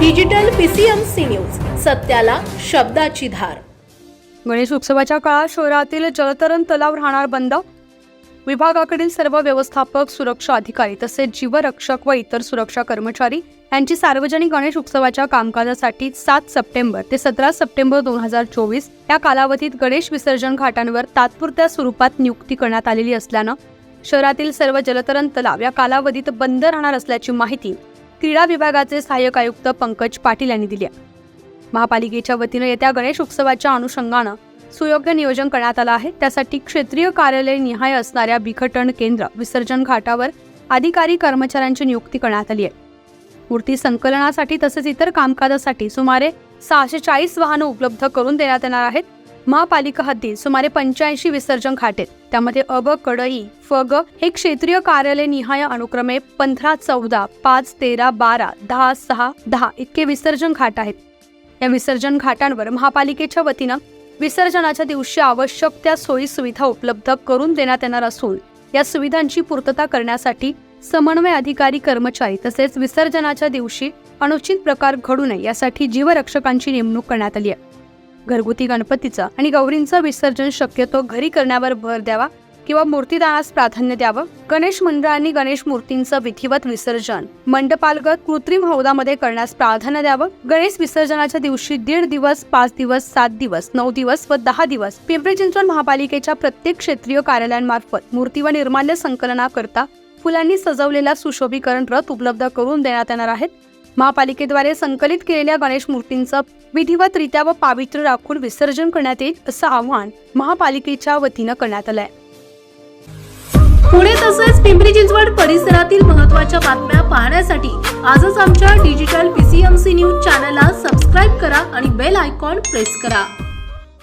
Digital PCMC news सत्याला शब्दाची धार. गणेश उत्सवाच्या काळात शहरातील जलतरण तलाव राहणार बंद. विभागाकडील सर्व व्यवस्थापक सुरक्षा अधिकारी तसेच जीवरक्षक व इतर सुरक्षा कर्मचारी यांची सार्वजनिक गणेश उत्सवाच्या कामकाजासाठी सात सप्टेंबर ते सतरा सप्टेंबर दोन हजार चोवीस या कालावधीत गणेश विसर्जन घाटांवर तात्पुरत्या स्वरूपात नियुक्ती करण्यात आलेली असल्यानं शहरातील सर्व जलतरण तलाव या कालावधीत बंद राहणार असल्याची माहिती क्रीडा विभागाचे सहाय्यक आयुक्त पंकज पाटील यांनी दिली आहे. महापालिकेच्या वतीनं येत्या गणेश उत्सवाच्या अनुषंगानं सुयोग्य नियोजन करण्यात आलं आहे. त्यासाठी क्षेत्रीय कार्यालय निहाय असणाऱ्या बिखटण केंद्र विसर्जन घाटावर अधिकारी कर्मचाऱ्यांची नियुक्ती करण्यात आली आहे. मूर्ती संकलनासाठी तसेच इतर कामकाजासाठी सुमारे सहाशे चाळीस वाहनं उपलब्ध करून देण्यात येणार आहेत. महापालिका हद्दीत सुमारे पंच्याऐंशी विसर्जन घाट आहेत. त्यामध्ये अब कडई फग हे क्षेत्रीय कार्यालय निहाय अनुक्रमे पंधरा चौदा पाच तेरा बारा दहा सहा दहा इतके विसर्जन घाट आहेत. या विसर्जन घाटांवर महापालिकेच्या वतीनं विसर्जनाच्या दिवशी आवश्यक त्या सोयी सुविधा उपलब्ध करून देण्यात येणार असून या सुविधांची पूर्तता करण्यासाठी समन्वय अधिकारी कर्मचारी तसेच विसर्जनाच्या दिवशी अनुचित प्रकार घडू नये यासाठी जीवरक्षकांची नेमणूक करण्यात आली आहे. घरगुती गणपतीचं आणि गौरींचं विसर्जन शक्यतो घरी करण्यावर भर द्यावा किंवा मूर्तीदानास प्राधान्य द्यावं. गणेश मंडळांनी गणेश मूर्तींचं विधिवत विसर्जन. मंडपालगत कृत्रिम हौदामध्ये करण्यास प्राधान्य द्यावं. गणेश विसर्जनाच्या दिवशी दीड दिवस पाच दिवस सात दिवस नऊ दिवस व दहा दिवस पिंपरी चिंचवड महापालिकेच्या प्रत्येक क्षेत्रीय कार्यालयांमार्फत मूर्ती व निर्माल्य संकलनाकरता फुलांनी सजवलेला सुशोभीकरण रथ उपलब्ध करून देण्यात येणार आहेत. महापालिकेद्वारे संकलित केलेल्या गणेश मूर्तींचं विधिवतरित्या व पावित्र्य राखून विसर्जन करण्यात येईल असं आवाहन महापालिकेच्या वतीनं करण्यात आलंय. पुणे तसेच पिंपरी चिंचवड परिसरातील महत्त्वाच्या बातम्या पाहण्यासाठी आजच आमच्या डिजिटल पीसीएमसी न्यूज चॅनलला सबस्क्राईब करा आणि बेल आयकॉन प्रेस करा.